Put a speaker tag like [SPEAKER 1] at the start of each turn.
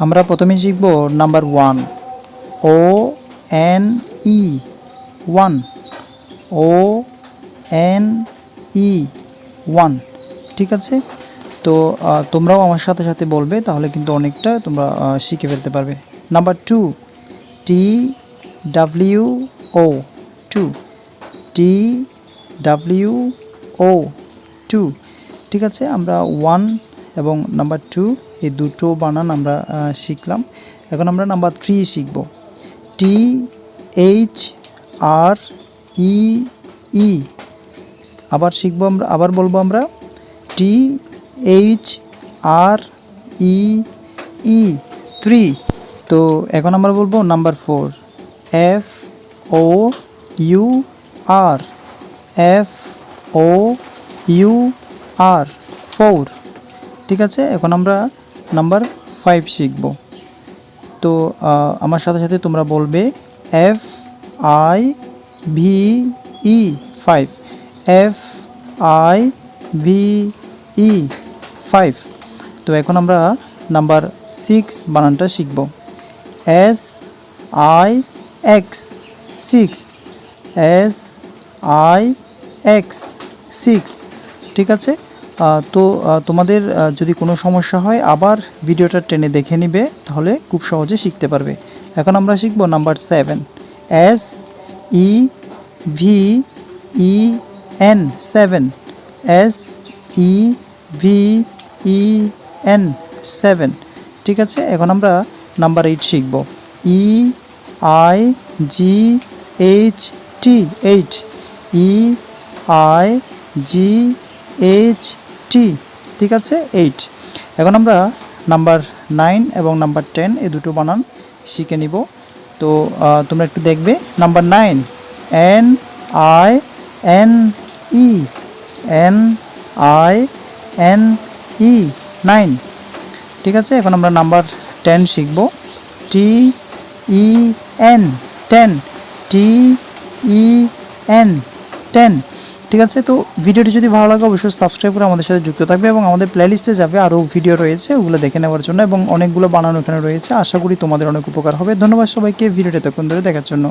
[SPEAKER 1] আমরা প্রথমে শিখব number one. O, N, E. One. O, N, E. One. ঠিক আছে? তো তোমরাও আমার সাথে সাথে বলবে, তাহলে কিন্তু অনেকটা তোমরা শিখে ফেলতে পারবে। Number two. T W O two. T W O two. ঠিক আছে? আমরা ওয়ান এবং নাম্বার টু এই দুটো বানান আমরা শিখলাম। এখন আমরা নাম্বার থ্রি শিখব। টি এইচ আর ই ই আবার শিখব আমরা, আবার বলব আমরা। টি এইচ আর ই ই থ্রি তো এখন আমরা বলব number four F O U R F O U R four ঠিক আছে? এখন আমরা নাম্বার ফাইভ শিখব। তো আমার সাথে সাথে তোমরা বলবে F I V E five F I V E five তো, এখন আমরা নাম্বার সিক্স বানানটা শিখব। S I X six S I X six ঠিক আছে? তো তোমাদের যদি কোনো সমস্যা হয়, আবার ভিডিওটা টেনে দেখে নিবে, তাহলে খুব সহজে শিখতে পারবে। এখন আমরা শিখব number seven. S E V E N seven S E V E N seven ঠিক আছে? এখন আমরা নাম্বার এইট শিখব। E I G H T eight E I G H T, ঠিক আছে? এইট এখন আমরা নাম্বার নাইন এবং নাম্বার টেন এই দুটো বানান শিখে নিব। তো তোমরা একটু দেখবে। Number nine N I N E N I N E nine ঠিক আছে? এখন আমরা নাম্বার টেন শিখব। E N ten T E N ten ten ঠিক আছে? তো ভিডিওটি যদি ভালো লাগে, অবশ্যই সাবস্ক্রাইব করে আমাদের সাথে যুক্ত থাকবে এবং আমাদের প্লেলিস্টে যাবে আরও ভিডিও রয়েছে, ওগুলো দেখে নেওয়ার জন্য এবং অনেকগুলো বানানো এখানে রয়েছে। আশা করি তোমাদের অনেক উপকার হবে। ধন্যবাদ সবাইকে। ভিডিওটি এতক্ষণ ধরে দেখার জন্য।